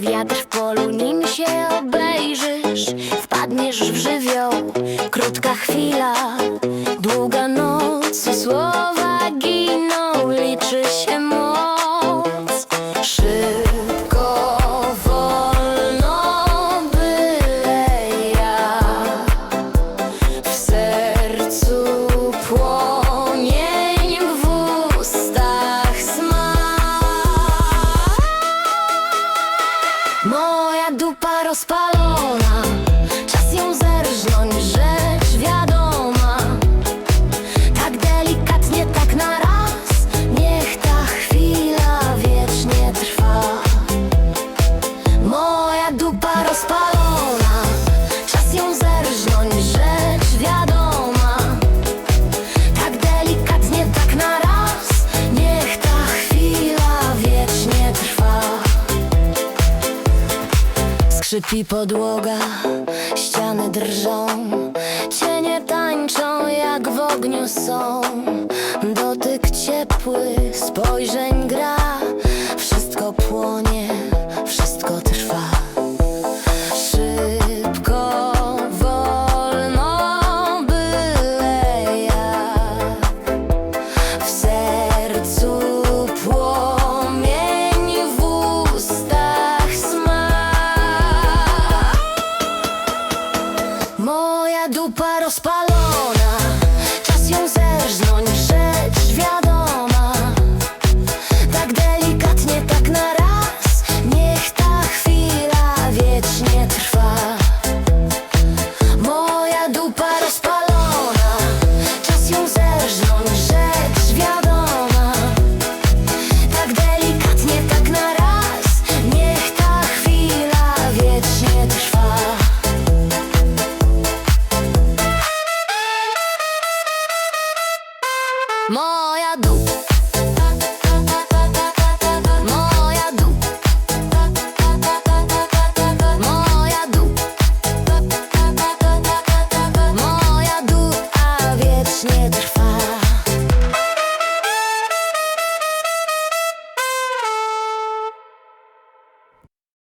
wiatr w polu, nim się obejrzysz, wpadniesz w żywioł. Krótka chwila, długa noc, słowa as. Skrzypi podłoga, ściany drżą Cienie tańczą jak w ogniu są. Dotyk ciepły, spojrzeń gra Wszystko płonie. los palos. もう